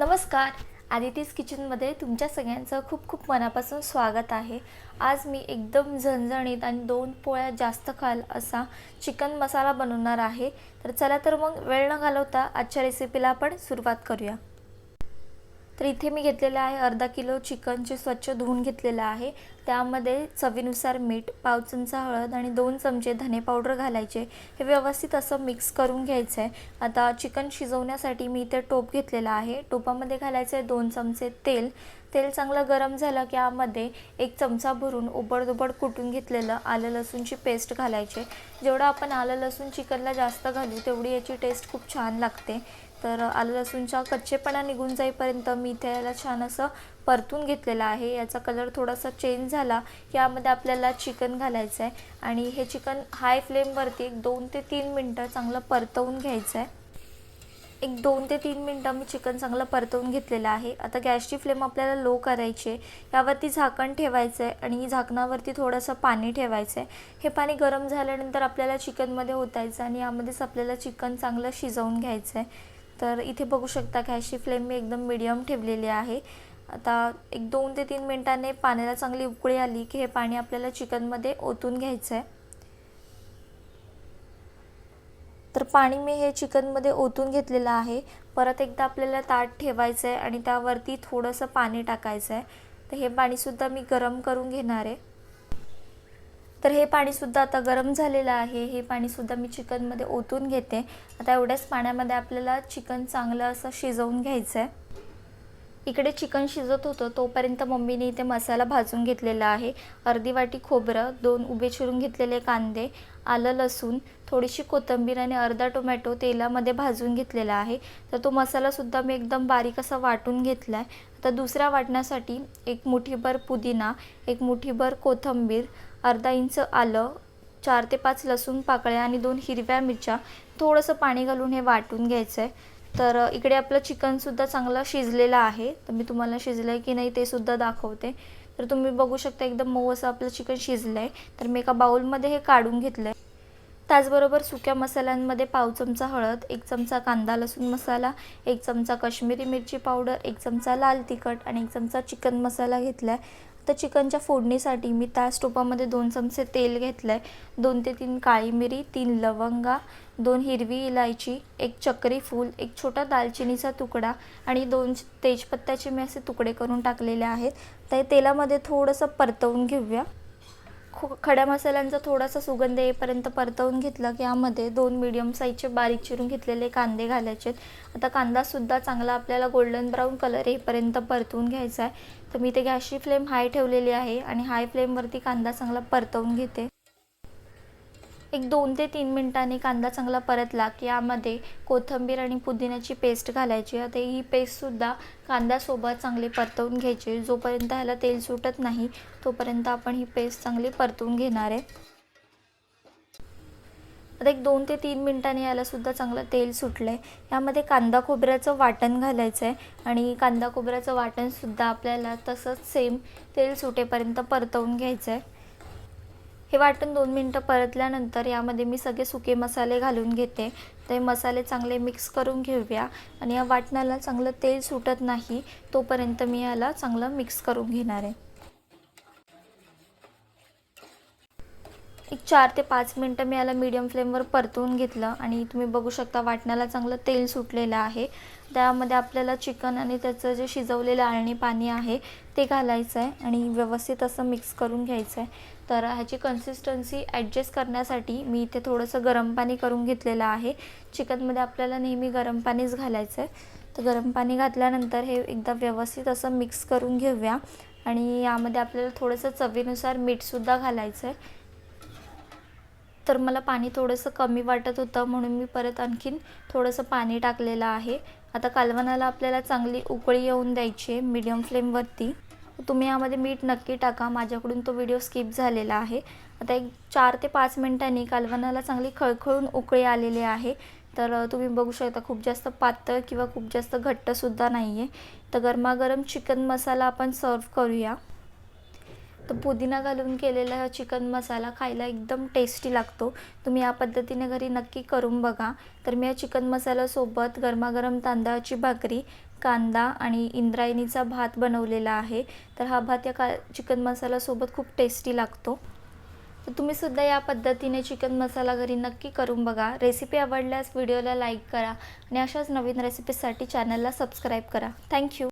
नमस्कार. आदितीज किचनमध्ये तुमच्या सगळ्यांचं खूप खूप मनापासून स्वागत आहे. आज मी एकदम झणझणीत आणि दोन पोळ्या जास्त खाल असा चिकन मसाला बनवणार आहे. तर चला तर मग वेळ न घालवता आजच्या रेसिपीला आपण सुरुवात करूया. तर इथे मी घेतलेलं आहे अर्धा किलो चिकन जे स्वच्छ धुवून घेतलेलं आहे. त्यामध्ये चवीनुसार मीठ पाव चमचा हळद आणि दोन चमचे धने पावडर घालायचे. हे व्यवस्थित असं मिक्स करून घ्यायचं आहे आता चिकन शिजवण्यासाठी मी इथे टोप घेतलेला आहे. टोपामध्ये घालायचं आहे दोन चमचे तेल. तेल चांगलं गरम झालं की यामध्ये एक चमचा भरून उबडदुबड कुटून घेतलेलं आलं लसूणची पेस्ट घालायचे. जेवढं आपण आलं लसूण चिकनला जास्त घालू तेवढी याची टेस्ट खूप छान लागते. तर आलं लसूणच्या कच्चेपणा निघून जाईपर्यंत मी इथे याला छान असं परतून घेतलेलं आहे. याचा कलर थोडासा चेंज झाला यामध्ये आपल्याला चिकन घालायचं आहे. आणि हे चिकन हाय फ्लेमवरती एक दोन ते तीन मिनटं चांगलं परतवून घ्यायचं आहे एक दोन ते तीन मिनटं मी चिकन चांगलं परतवून घेतलेलं आहे. आता गॅसची फ्लेम आपल्याला लो करायची आहे. यावरती झाकण ठेवायचं आहे आणि झाकणावरती थोडंसं पाणी ठेवायचं आहे. हे पाणी गरम झाल्यानंतर आपल्याला चिकनमध्ये ओतायचं आणि यामध्येच आपल्याला चिकन चांगलं शिजवून घ्यायचं आहे. तर इथे बघू शकता गॅसची फ्लेम मी एकदम मिडियम ठेवलेली आहे. आता एक दोन ते तीन मिनटाने पाण्याला चांगली उकळी आली की हे पाणी आपल्याला चिकनमध्ये ओतून घ्यायचं आहे तर पाणी मी हे चिकनमध्ये ओतून घेतलेलं आहे. परत एकदा आपल्याला ताट ठेवायचं आहे आणि त्यावरती थोडंसं पाणी टाकायचं आहे तर हे पाणीसुद्धा मी गरम करून घेणार आहे. तर हे पाणीसुद्धा आता गरम झालेलं आहे. हे पाणीसुद्धा मी चिकनमध्ये ओतून घेते. आता एवढ्याच पाण्यामध्ये आपल्याला चिकन चांगलं असं शिजवून घ्यायचं आहे इकडे चिकन शिजत होतं. तोपर्यंत मम्मीने इथे मसाला भाजून घेतलेला आहे. अर्धी वाटी खोबरं दोन उभे चिरून घेतलेले कांदे आलं लसूण थोडीशी कोथिंबीर आणि अर्धा टोमॅटो तेलामध्ये भाजून घेतलेला आहे. तर तो मसालासुद्धा मी एकदम बारीक असा वाटून घेतला आहे आता दुसऱ्या वाटण्यासाठी एक मुठीभर पुदिना एक मुठीभर कोथिंबीर अर्धा इंच आलं चार ते पाच लसूण पाकळ्या आणि दोन हिरव्या मिरच्या थोडंसं पाणी घालून हे वाटून घ्यायचं आहे तर इकडे आपलं चिकनसुद्धा चांगलं शिजलेलं आहे. तर मी तुम्हाला शिजलं आहे की नाही ते सुद्धा दाखवते. तर तुम्ही बघू शकता एकदम मऊ असं आपलं चिकन शिजलं आहे तर मी एका बाऊलमध्ये हे काढून घेतलं आहे त्याचबरोबर सुक्या मसाल्यांमध्ये पाव चमचा हळद एक चमचा कांदा लसूण मसाला एक चमचा कश्मीरी मिरची पावडर एक चमचा लाल तिखट आणि एक चमचा चिकन मसाला घेतला आहे तर चिकनच्या फोडणीसाठी मी त्या टोपामध्ये दोन चमचे तेल घेतलं आहे दोन ते तीन काळी मिरी तीन लवंगा दोन हिरवी इलायची एक चक्री फूल एक छोटा दालचिनीचा तुकडा आणि दोन तेजपत्त्याचे मी असे तुकडे करून टाकलेले आहेत. तर तेलामध्ये थोडंसं परतवून घेऊया. खो खड्या मसाल्यांचा थोडासा सुगंध येईपर्यंत परतवून घेतला की यामध्ये दोन मिडियम साईजचे बारीक चिरून घेतलेले कांदे घालायचे आता कांदासुद्धा चांगला आपल्याला गोल्डन ब्राऊन कलर येईपर्यंत परतवून घ्यायचा आहे. तर मी ते गॅसची फ्लेम हाय ठेवलेली आहे आणि हाय फ्लेमवरती कांदा चांगला परतवून घेते. एक दोन ते तीन मिनटांनी कांदा चांगला परतला की यामध्ये कोथिंबीर आणि पुदिन्याची पेस्ट घालायची. आता ही पेस्टसुद्धा कांद्यासोबत चांगली परतवून घ्यायची. जोपर्यंत ह्याला तेल सुटत नाही तोपर्यंत आपण ही पेस्ट चांगली परतवून घेणार आहे. आता एक दोन ते तीन मिनटांनी यालासुद्धा चांगलं तेल सुटलं आहे यामध्ये कांदा खोबऱ्याचं वाटण घालायचं आहे आणि कांदा खोबऱ्याचं वाटणसुद्धा आपल्याला तसंच सेम तेल सुटेपर्यंत परतवून घ्यायचं आहे हे वाटण दोन मिनटं परतल्यानंतर यामध्ये मी सगळे सुके मसाले घालून घेते. ते मसाले चांगले मिक्स करून घेऊया. आणि या वाटणाला चांगलं तेल सुटत नाही तोपर्यंत मी याला चांगलं मिक्स करून घेणार आहे. एक चार ते पाच मिनटं मी याला मीडियम फ्लेमवर परतवून घेतलं आणि तुम्ही बघू शकता वाटणाला चांगलं तेल सुटलेलं आहे. त्यामध्ये आपल्याला चिकन आणि त्याचं जे शिजवलेलं आळणी पाणी आहे ते घालायचं आहे आणि व्यवस्थित असं मिक्स करून घ्यायचं आहे. तर ह्याची कन्सिस्टन्सी ॲडजस्ट करण्यासाठी मी इथे थोडंसं गरम पाणी करून घेतलेलं आहे. चिकनमध्ये आपल्याला नेहमी गरम पाणीच घालायचं आहे तर गरम पाणी घातल्यानंतर हे एकदा व्यवस्थित असं मिक्स करून घेऊया. आणि यामध्ये आपल्याला थोडंसं चवीनुसार मीठसुद्धा घालायचं आहे तर मला पाणी थोडंसं कमी वाटत होतं म्हणून मी परत आणखीन थोडंसं पाणी टाकलेलं आहे. आता कालवणाला आपल्याला चांगली उकळी येऊन द्यायची आहे मीडियम फ्लेमवरती तुम्ही यामध्ये मीठ नक्की टाका. माझ्याकडून तो व्हिडिओ स्किप झालेला आहे. आता एक चार ते पाच मिनटांनी कालवणाला चांगली खळखळून उकळी आलेली आहे. तर तुम्ही बघू शकता खूप जास्त पातळ किंवा खूप जास्त घट्टसुद्धा नाही आहे तर गरमागरम चिकन मसाला आपण सर्व करूया. तर पुदिना घालून केलेला हा चिकन मसाला खायला एकदम टेस्टी लागतो. तुम्ही या पद्धतीने घरी नक्की करून बघा. तर मी या चिकन मसाल्यासोबत गरमागरम तांदळाची भाकरी कांदा आणि इंद्रायणीचा भात बनवलेला आहे. तर हा भात या का चिकन मसाल्यासोबत खूप टेस्टी लागतो. तर तुम्ही सुद्धा या पद्धतीने चिकन मसाला घरी नक्की करून बघा. रेसिपी आवडल्यास व्हिडिओला लाईक करा आणि अशाच नवीन रेसिपीसाठी चॅनलला सबस्क्राईब करा. थँक्यू